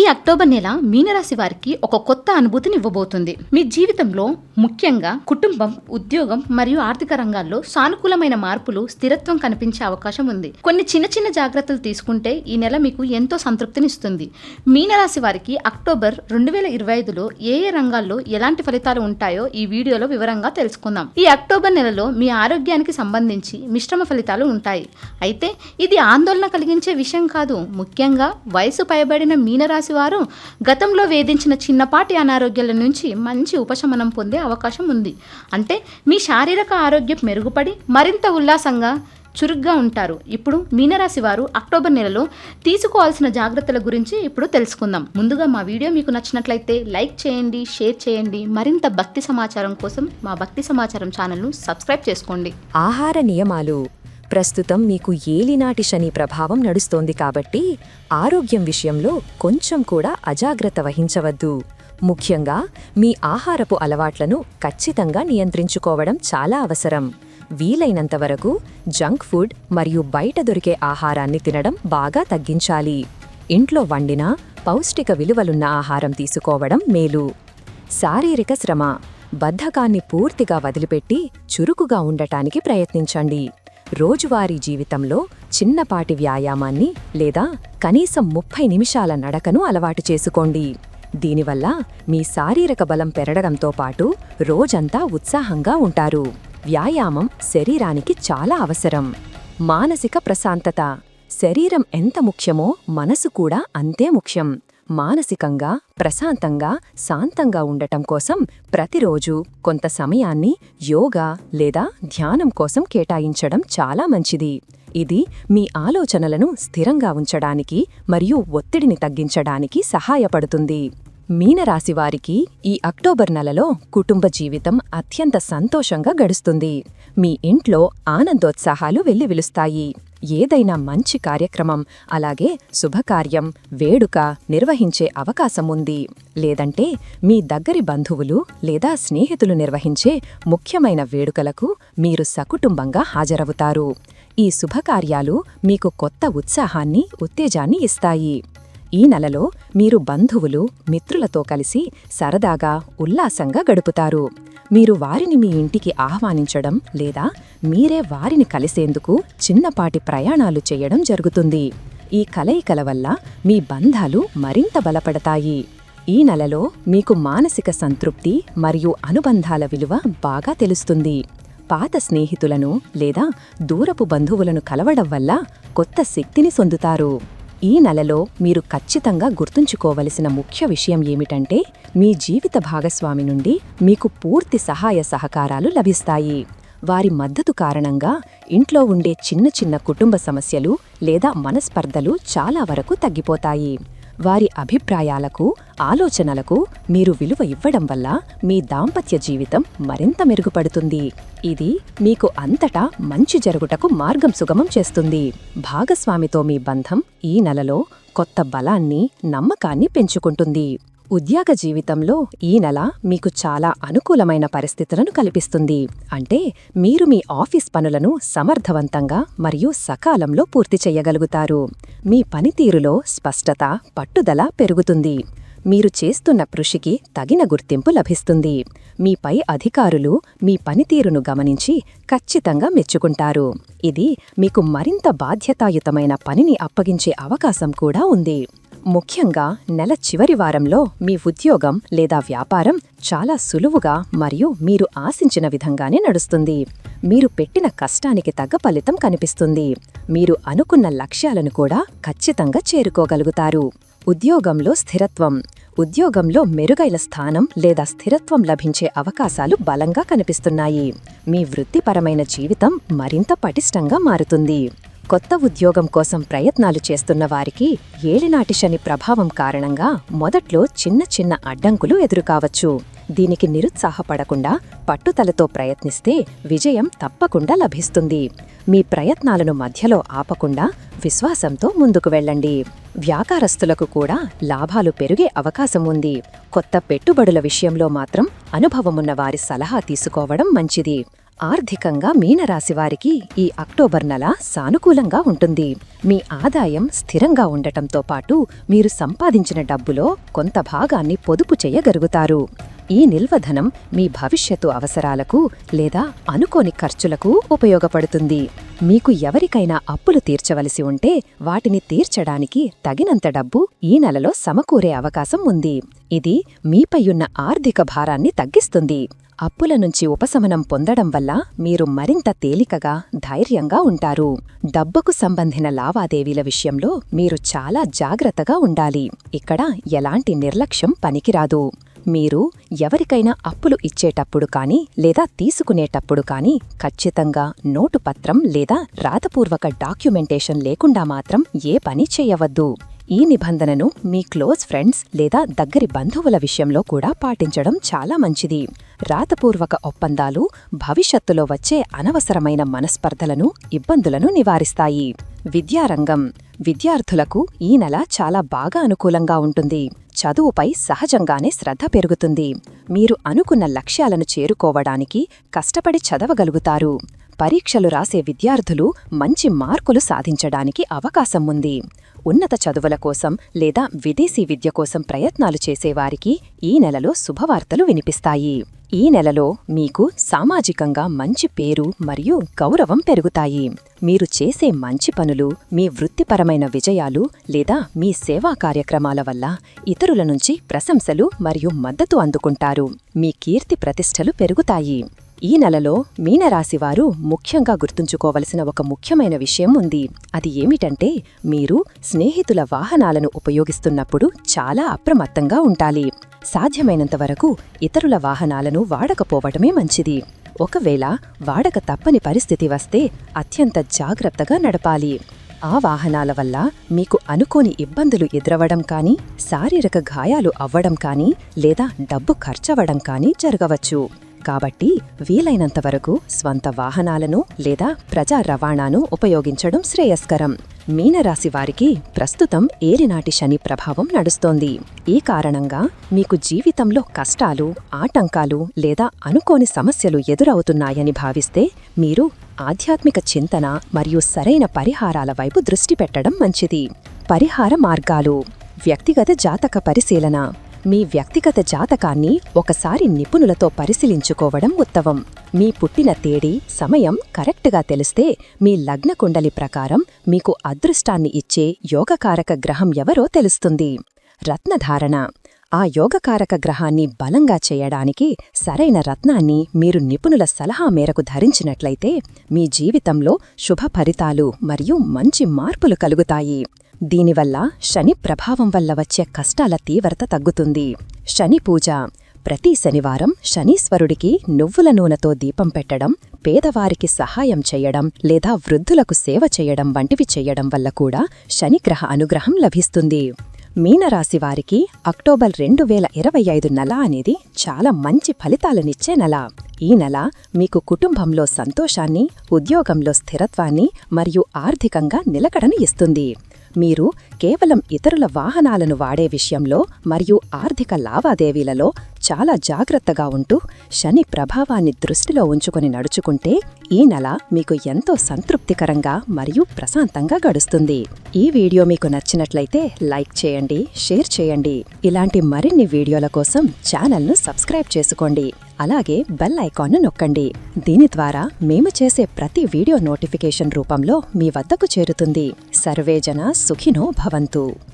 ఈ అక్టోబర్ నెల మీనరాశి వారికి ఒక కొత్త అనుభూతిని ఇవ్వబోతుంది మీ జీవితంలో ముఖ్యంగా కుటుంబం ఉద్యోగం మరియు ఆర్థిక రంగాల్లో సానుకూలమైన మార్పులు స్థిరత్వం కనిపించే అవకాశం ఉంది. కొన్ని చిన్న చిన్న జాగ్రత్తలు తీసుకుంటే ఈ నెల మీకు ఎంతో సంతృప్తినిస్తుంది. మీనరాశి వారికి అక్టోబర్ రెండు వేల ఇరవై ఐదులో ఏ ఏ రంగాల్లో ఎలాంటి ఫలితాలు ఉంటాయో ఈ వీడియోలో వివరంగా తెలుసుకుందాం. ఈ అక్టోబర్ నెలలో మీ ఆరోగ్యానికి సంబంధించి మిశ్రమ ఫలితాలు ఉంటాయి. అయితే ఇది ఆందోళన కలిగించే విషయం కాదు. ముఖ్యంగా వయసు పైబడిన మీనరాశి వారు గతంలో వేధించిన చిన్నపాటి అనారోగ్యాల నుంచి మంచి ఉపశమనం పొందే అవకాశం ఉంది. అంటే మీ శారీరక ఆరోగ్యం మెరుగుపడి మరింత ఉల్లాసంగా చురుగ్గా ఉంటారు. ఇప్పుడు మీనరాశి వారు అక్టోబర్ నెలలో తీసుకోవాల్సిన జాగ్రత్తల గురించి ఇప్పుడు తెలుసుకుందాం. ముందుగా మా వీడియో మీకు నచ్చినట్లయితే లైక్ చేయండి షేర్ చేయండి. మరింత భక్తి సమాచారం కోసం మా భక్తి సమాచారం ఛానల్ను సబ్స్క్రైబ్ చేసుకోండి. ఆహార నియమాలు ప్రస్తుతం మీకు ఏలినాటి శని ప్రభావం నడుస్తోంది కాబట్టి ఆరోగ్యం విషయంలో కొంచెం కూడా అజాగ్రత్త వహించవద్దు. ముఖ్యంగా మీ ఆహారపు అలవాట్లను ఖచ్చితంగా నియంత్రించుకోవడం చాలా అవసరం. వీలైనంత వరకు జంక్ ఫుడ్ మరియు బయట దొరికే ఆహారాన్ని తినడం బాగా తగ్గించాలి. ఇంట్లో వండిన పౌష్టిక విలువలున్న ఆహారం తీసుకోవడం మేలు. శారీరక శ్రమ బద్ధకాన్ని పూర్తిగా వదిలిపెట్టి చురుకుగా ఉండటానికి ప్రయత్నించండి. రోజువారీ జీవితంలో చిన్నపాటి వ్యాయామాన్ని లేదా కనీసం ముప్పై నిమిషాల నడకను అలవాటు చేసుకోండి. దీనివల్ల మీ శారీరక బలం పెరగడంతో పాటు రోజంతా ఉత్సాహంగా ఉంటారు. వ్యాయామం శరీరానికి చాలా అవసరం. మానసిక ప్రశాంతత. శరీరం ఎంత ముఖ్యమో మనసు కూడా అంతే ముఖ్యం. మానసికంగా ప్రశాంతంగా శాంతంగా ఉండటం కోసం ప్రతిరోజు కొంత సమయాన్ని యోగా లేదా ధ్యానం కోసం కేటాయించడం చాలా మంచిది. ఇది మీ ఆలోచనలను స్థిరంగా ఉంచడానికి మరియు ఒత్తిడిని తగ్గించడానికి సహాయపడుతుంది. మీనరాశివారికి ఈ అక్టోబర్ నెలలో కుటుంబ జీవితం అత్యంత సంతోషంగా గడుస్తుంది. మీ ఇంట్లో ఆనందోత్సాహాలు వెల్లివిలుస్తాయి. ఏదైనా మంచి కార్యక్రమం అలాగే శుభకార్యం వేడుక నిర్వహించే అవకాశం ఉంది. లేదంటే మీ దగ్గరి బంధువులు లేదా స్నేహితులు నిర్వహించే ముఖ్యమైన వేడుకలకు మీరు సకుటుంబంగా హాజరవుతారు. ఈ శుభకార్యాలు మీకు కొత్త ఉత్సాహాన్ని ఉత్తేజాన్ని ఇస్తాయి. ఈ నెలలో మీరు బంధువులు మిత్రులతో కలిసి సరదాగా ఉల్లాసంగా గడుపుతారు. మీరు వారిని మీ ఇంటికి ఆహ్వానించడం లేదా మీరే వారిని కలిసేందుకు చిన్నపాటి ప్రయాణాలు చేయడం జరుగుతుంది. ఈ కలయికల వల్ల మీ బంధాలు మరింత బలపడతాయి. ఈ నెలలో మీకు మానసిక సంతృప్తి మరియు అనుబంధాల విలువ బాగా తెలుస్తుంది. పాత స్నేహితులను లేదా దూరపు బంధువులను కలవడం వల్ల కొత్త శక్తిని పొందుతారు ఈ నెలలో మీరు ఖచ్చితంగా గుర్తుంచుకోవలసిన ముఖ్య విషయం ఏమిటంటే మీ జీవిత భాగస్వామి నుండి మీకు పూర్తి సహాయ సహకారాలు లభిస్తాయి. వారి మద్దతు కారణంగా ఇంట్లో ఉండే చిన్న చిన్న కుటుంబ సమస్యలు లేదా మనస్పర్ధలు చాలా వరకు తగ్గిపోతాయి. వారి అభిప్రాయాలకు ఆలోచనలకు మీరు విలువ ఇవ్వడం వల్ల మీ దాంపత్య జీవితం మరింత మెరుగుపడుతుంది. ఇది మీకు అంతటా మంచి జరుగుటకు మార్గం సుగమం చేస్తుంది. భాగస్వామితో మీ బంధం ఈ నెలలో కొత్త బలాన్ని నమ్మకాన్ని పెంచుకుంటుంది. ఉద్యోగ జీవితంలో ఈ నెల మీకు చాలా అనుకూలమైన పరిస్థితులను కల్పిస్తుంది. అంటే మీరు మీ ఆఫీస్ పనులను సమర్థవంతంగా మరియు సకాలంలో పూర్తి చేయగలుగుతారు. మీ పనితీరులో స్పష్టత పట్టుదల పెరుగుతుంది. మీరు చేస్తున్న కృషికి తగిన గుర్తింపు లభిస్తుంది. మీపై అధికారులు మీ పనితీరును గమనించి ఖచ్చితంగా మెచ్చుకుంటారు. ఇది మీకు మరింత బాధ్యతాయుతమైన పనిని అప్పగించే అవకాశం కూడా ఉంది. ముఖ్యంగా నెల చివరి వారంలో మీ ఉద్యోగం లేదా వ్యాపారం చాలా సులువుగా మరియు మీరు ఆశించిన విధంగానే నడుస్తుంది. మీరు పెట్టిన కష్టానికి తగ్గ ఫలితం కనిపిస్తుంది. మీరు అనుకున్న లక్ష్యాలను కూడా ఖచ్చితంగా చేరుకోగలుగుతారు. ఉద్యోగంలో స్థిరత్వం. ఉద్యోగంలో మెరుగైన స్థానం లేదా స్థిరత్వం లభించే అవకాశాలు బలంగా కనిపిస్తున్నాయి. మీ వృత్తిపరమైన జీవితం మరింత పటిష్టంగా మారుతుంది. కొత్త ఉద్యోగం కోసం ప్రయత్నాలు చేస్తున్న వారికి ఏలినాటి శని ప్రభావం కారణంగా మొదట్లో చిన్న చిన్న అడ్డంకులు ఎదురుకావచ్చు. దీనికి నిరుత్సాహపడకుండా పట్టుదలతో ప్రయత్నిస్తే విజయం తప్పకుండా లభిస్తుంది. మీ ప్రయత్నాలను మధ్యలో ఆపకుండా విశ్వాసంతో ముందుకు వెళ్ళండి. వ్యాపారస్తులకు కూడా లాభాలు పెరిగే అవకాశం ఉంది. కొత్త పెట్టుబడుల విషయంలో మాత్రం అనుభవమున్న వారి సలహా తీసుకోవడం మంచిది. ఆర్థికంగా మీనరాశి వారికి ఈ అక్టోబర్ నెల సానుకూలంగా ఉంటుంది. మీ ఆదాయం స్థిరంగా ఉండటంతో పాటు మీరు సంపాదించిన డబ్బులో కొంత భాగాన్ని పొదుపు చేయగలుగుతారు. ఈ నిల్వధనం మీ భవిష్యత్తు అవసరాలకు లేదా అనుకోని ఖర్చులకు ఉపయోగపడుతుంది. మీకు ఎవరికైనా అప్పులు తీర్చవలసి ఉంటే వాటిని తీర్చడానికి తగినంత డబ్బు ఈ నెలలో సమకూరే అవకాశం ఉంది. ఇది మీపైయున్న ఆర్థిక భారాన్ని తగ్గిస్తుంది. అప్పుల నుంచి ఉపశమనం పొందడం వల్ల మీరు మరింత తేలికగా ధైర్యంగా ఉంటారు. డబ్బుకు సంబంధిన లావాదేవీల విషయంలో మీరు చాలా జాగ్రత్తగా ఉండాలి. ఇక్కడ ఎలాంటి నిర్లక్ష్యం పనికిరాదు. మీరు ఎవరికైనా అప్పులు ఇచ్చేటప్పుడు కానీ లేదా తీసుకునేటప్పుడు కానీ ఖచ్చితంగా నోటు పత్రం లేదా రాతపూర్వక డాక్యుమెంటేషన్ లేకుండా మాత్రం ఏ పని చేయవద్దు. ఈ నిబంధనను మీ క్లోజ్ ఫ్రెండ్స్ లేదా దగ్గరి బంధువుల విషయంలో కూడా పాటించడం చాలా మంచిది. రాతపూర్వక ఒప్పందాలు భవిష్యత్తులో వచ్చే అనవసరమైన మనస్పర్ధలను ఇబ్బందులను నివారిస్తాయి. విద్యారంగం. విద్యార్థులకు ఈ నెల చాలా బాగా అనుకూలంగా ఉంటుంది. చదువుపై సహజంగానే శ్రద్ధ పెరుగుతుంది. మీరు అనుకున్న లక్ష్యాలను చేరుకోవడానికి కష్టపడి చదవగలుగుతారు. పరీక్షలు రాసే విద్యార్థులు మంచి మార్కులు సాధించడానికి అవకాశం ఉంది. ఉన్నత చదువుల కోసం లేదా విదేశీ విద్య కోసం ప్రయత్నాలు చేసేవారికి ఈ నెలలో శుభవార్తలు వినిపిస్తాయి. ఈ నెలలో మీకు సామాజికంగా మంచి పేరు మరియు గౌరవం పెరుగుతాయి. మీరు చేసే మంచి పనులు మీ వృత్తిపరమైన విజయాలు లేదా మీ సేవా కార్యక్రమాల వల్ల ఇతరుల నుంచి ప్రశంసలు మరియు మద్దతు అందుకుంటారు. మీ కీర్తి ప్రతిష్టలు పెరుగుతాయి. ఈ నెలలో మీనరాశివారు ముఖ్యంగా గుర్తుంచుకోవలసిన ఒక ముఖ్యమైన విషయం ఉంది. అది ఏమిటంటే మీరు స్నేహితుల వాహనాలను ఉపయోగిస్తున్నప్పుడు చాలా అప్రమత్తంగా ఉండాలి. సాధ్యమైనంత వరకు ఇతరుల వాహనాలను వాడకపోవటమే మంచిది. ఒకవేళ వాడక తప్పని పరిస్థితి వస్తే అత్యంత జాగ్రత్తగా నడపాలి. ఆ వాహనాల వల్ల మీకు అనుకోని ఇబ్బందులు ఎదురవడం కానీ శారీరక గాయాలు అవ్వడం కానీ లేదా డబ్బు ఖర్చవడం కానీ జరగవచ్చు. కాబట్టి వీలైనంత వరకు స్వంత వాహనాలను లేదా ప్రజా రవాణాను ఉపయోగించడం శ్రేయస్కరం. మీనరాశి వారికి ప్రస్తుతం ఏలినాటి శని ప్రభావం నడుస్తోంది. ఈ కారణంగా మీకు జీవితంలో కష్టాలు ఆటంకాలు లేదా అనుకోని సమస్యలు ఎదురవుతున్నాయని భావిస్తే మీరు ఆధ్యాత్మిక చింతన మరియు సరైన పరిహారాల వైపు దృష్టి పెట్టడం మంచిది. పరిహార మార్గాలు వ్యక్తిగత జాతక పరిశీలన మీ వ్యక్తిగత జాతకాన్ని ఒకసారి నిపుణులతో పరిశీలించుకోవడం ఉత్తమం. మీ పుట్టిన తేదీ సమయం కరెక్ట్గా తెలిస్తే మీ లగ్న కుండలి ప్రకారం మీకు అదృష్టాన్ని ఇచ్చే యోగకారక గ్రహం ఎవరో తెలుస్తుంది. రత్నధారణ. ఆ యోగకారక గ్రహాన్ని బలంగా చేయడానికి సరైన రత్నాన్ని మీరు నిపుణుల సలహా మేరకు ధరించినట్లయితే మీ జీవితంలో శుభ ఫలితాలు మరియు మంచి మార్పులు కలుగుతాయి. దీనివల్ల శని ప్రభావం వల్ల వచ్చే కష్టాల తీవ్రత తగ్గుతుంది. శని పూజ. ప్రతి శనివారం శనీశ్వరుడికి నువ్వుల నూనెతో దీపం పెట్టడం పేదవారికి సహాయం చేయడం లేదా వృద్ధులకు సేవ చేయడం వంటివి చేయడం వల్ల కూడా శనిగ్రహ అనుగ్రహం లభిస్తుంది. మీనరాశి వారికి అక్టోబర్ రెండు వేల ఇరవై ఐదు నెల అనేది చాలా మంచి ఫలితాలనిచ్చే నెల. ఈ నెల మీకు కుటుంబంలో సంతోషాన్ని ఉద్యోగంలో స్థిరత్వాన్ని మరియు ఆర్థికంగా నిలకడను ఇస్తుంది. మీరు కేవలం ఇతరుల వాహనాలను వాడే విషయంలో మరియు ఆర్థిక లావాదేవీలలో చాలా జాగ్రత్తగా ఉంటూ శని ప్రభావాన్ని దృష్టిలో ఉంచుకొని నడుచుకుంటే ఈ నెల మీకు ఎంతో సంతృప్తికరంగా మరియు ప్రశాంతంగా గడుస్తుంది. ఈ వీడియో మీకు నచ్చినట్లయితే లైక్ చేయండి షేర్ చేయండి. ఇలాంటి మరిన్ని వీడియోల కోసం ఛానల్ను సబ్స్క్రైబ్ చేసుకోండి. అలాగే బెల్ ఐకాన్ను నొక్కండి. దీని ద్వారా మేము చేసే ప్రతి వీడియో నోటిఫికేషన్ రూపంలో మీ వద్దకు చేరుతుంది. సర్వేజన సుఖినో భవంతు.